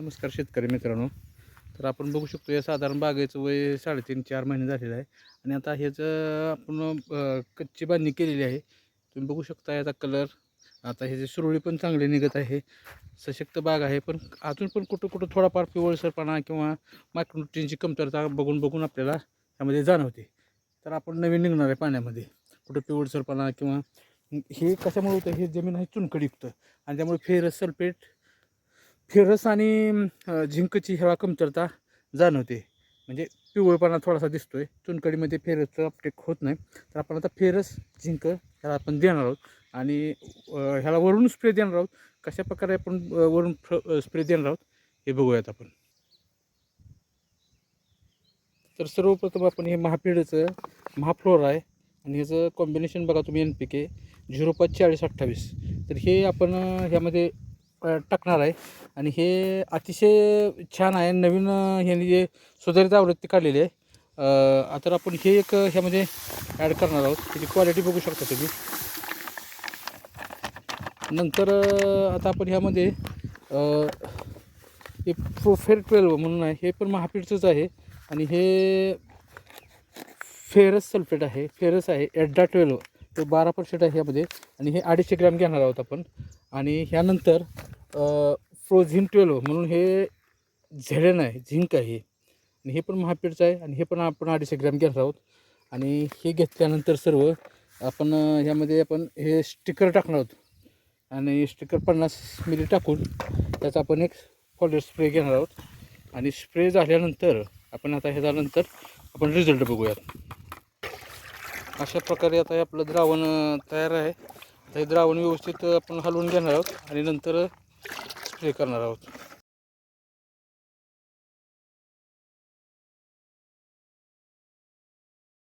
नमस्कार शेतकरी मित्रांनो. तर आपण बघू शकतो या साधारण बागेचं वय साडेतीन चार महिने झालेलं आहे. आणि आता ह्याचं आपण कच्ची बांधणी केलेली आहे तुम्ही बघू शकता याचा कलर आता ह्याची सुरळी पण चांगली निघत आहे. सशक्त बाग आहे पण अजून पण कुठं कुठं थोडाफार पिवळसरपणा किंवा मायक्रोन्यूट्रीनची कमतरता बघून बघून आपल्याला त्यामध्ये जाणवते. तर आपण नवीन निघणार आहे पाण्यामध्ये. कुठं पिवळसरपणा किंवा हे कशामुळे होतं? हे जमीन आहे चुनकडयुक्त आणि त्यामुळे फेरस सल्फेट फेरस आणि झिंकची ह्याला कमतरता जाणवते. म्हणजे पिवळपणा थोडासा दिसतोय. चुनकडीमध्ये फेरसचं अपटेक होत नाही. तर आपण आता फेरस झिंक ह्याला आपण देणार आहोत. आणि ह्याला वरून स्प्रे देणार आहोत. कशा प्रकारे आपण वरून स्प्रे देणार आहोत हे बघूयात आपण. तर सर्वप्रथम आपण हे महापीडचं महाफ्लोर आहे. आणि ह्याचं कॉम्बिनेशन बघा तुम्ही एन पी के झिरो पाच चाळीस अठ्ठावीस. तर हे आपण ह्यामध्ये टाकणार आहे. आणि हे अतिशय छान आहे. नवीन अं, ह्याने जे सुधारित आवृत्ती काढलेली आहे. आता आपण हे एक ह्यामध्ये ॲड करणार आहोत. त्याची क्वालिटी बघू शकता तुम्ही. नंतर आता आपण ह्यामध्ये हे प्रोफेर ट्वेल्व म्हणून आहे. हे पण महापीठचंच आहे. आणि हे फेरस सल्फेट आहे. फेरस आहे. एड्डा ट्वेल्व ते बारा पर्सेंट आहे ह्यामध्ये. आणि हे अडीचशे ग्रॅम घेणार आहोत आपण. आणि ह्यानंतर फ्रोझिन ट्वेल्व म्हणून हे झेडन आहे झिंक आहे. आणि हे पण महापीठचं आहे आणि हे पण आपण अडीचशे ग्रॅम घेणार आहोत. आणि हे घेतल्यानंतर सर्व आपण ह्यामध्ये आपण हे स्टिकर टाकणार आहोत. आणि स्टिकर पन्नास मिली टाकून त्याचा आपण एक फॉलियर स्प्रे घेणार आहोत. आणि स्प्रे झाल्यानंतर आपण आता हे झाल्यानंतर आपण रिझल्ट बघूयात. अशा प्रकारे आता हे आपलं द्रावण तयार आहे. आता हे द्रावण व्यवस्थित आपण हलवून घेणार आहोत आणि नंतर स्प्रे करणार आहोत.